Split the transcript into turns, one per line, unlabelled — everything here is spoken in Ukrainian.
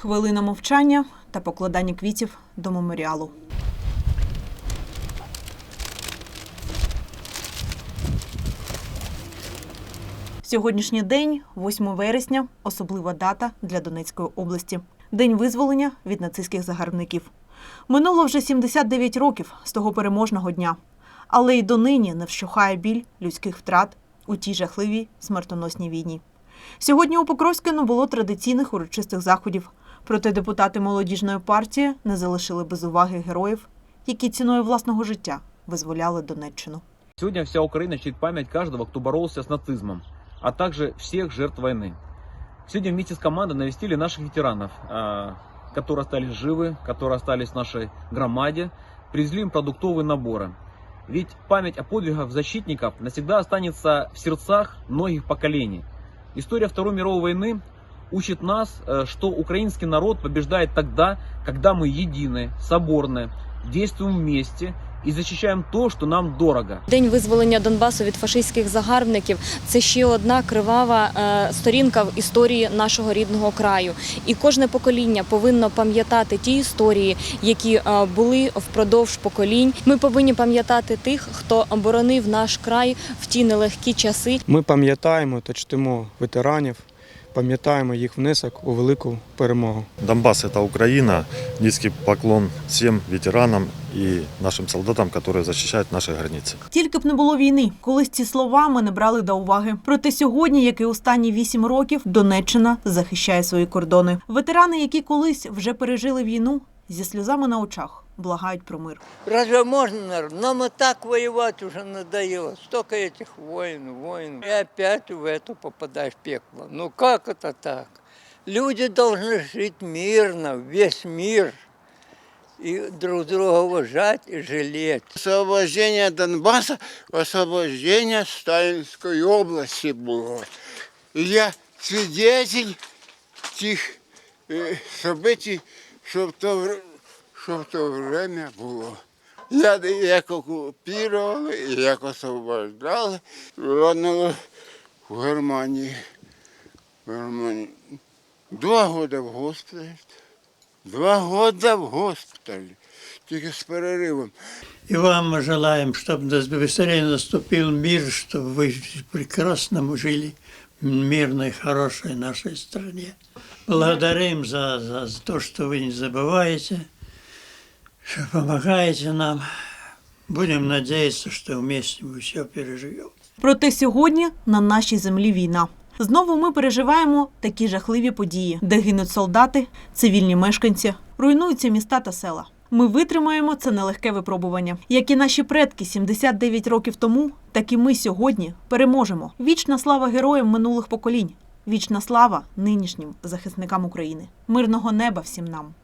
хвилина мовчання та покладання квітів до меморіалу. Сьогоднішній день, 8 вересня, особлива дата для Донецької області. День визволення від нацистських загарбників. Минуло вже 79 років з того переможного дня. Але й донині не вщухає біль людських втрат у тій жахливій смертоносній війні. Сьогодні у Покровськино було традиційних урочистих заходів, проте депутати молодіжної партії не залишили без уваги героїв, які ціною власного життя визволяли Донеччину.
Сегодня вся Украина чтит память каждого, кто боролся с нацизмом, а также всех жертв войны. Сегодня вместе с командой навестили наших ветеранов, а, которые остались живы, которые остались в нашей громаде, привезли им продуктовые наборы. Ведь память о подвигах защитников навсегда останется в сердцах многих поколений. История Второй мировой войны учит нас, э, что украинский народ побеждает тогда, когда мы едины, соборны, действуем вместе и защищаем то, что нам дорого.
День визволення Донбасу від фашистських загарбників це ще одна кривава е, сторінка в історії нашого рідного краю. І кожне покоління повинно пам'ятати ті історії, які е, були впродовж поколінь. Ми повинні пам'ятати тих, хто оборонив наш край в ті нелегкі часи.
Ми пам'ятаємо та чтимо ветеранів, пам'ятаємо їх внесок у велику перемогу.
Донбасс – это Украина. Низкий поклон всем ветеранам и нашим солдатам, которые защищают наши границы.
Тільки б не було війни, колись ці слова ми не брали до уваги. Проте сьогодні, як і останні вісім років, Донеччина захищає свої кордони. Ветерани, які колись вже пережили війну, зі сльозами на очах благають про мир.
Разве можно, наверное? Нам и так воевать уже надоело. Столько этих войн, войн. И опять в это попадаешь в пекло. Ну как это так? Люди должны жить мирно, весь мир. И друг друга уважать и жалеть.
Освобождение Донбасса, освобождение Сталинской области было. И я свидетель тих е, событий, що в то, вр- що в то время було. Я як окупували, і як освобождали, ладно, в Германії. В Германії. Два года в госпіталі. Два года в госпіталі. Тільки з переривом.
И вам мы желаем, чтобы нас быстрее наступил мир, чтобы вы прекрасно жили в мирной, хорошей нашей стране. Благодарим за, за, за то, что вы не забываете, что помогаете нам. Будем надеяться, что вместе мы все переживем.
Проте сьогодні на нашій землі війна. Знову ми переживаємо такі жахливі події, де гинуть солдати, цивільні мешканці, руйнуються міста та села. Ми витримаємо це нелегке випробування. Як і наші предки 79 років тому, так і ми сьогодні переможемо. Вічна слава героям минулих поколінь. Вічна слава нинішнім захисникам України. Мирного неба всім нам.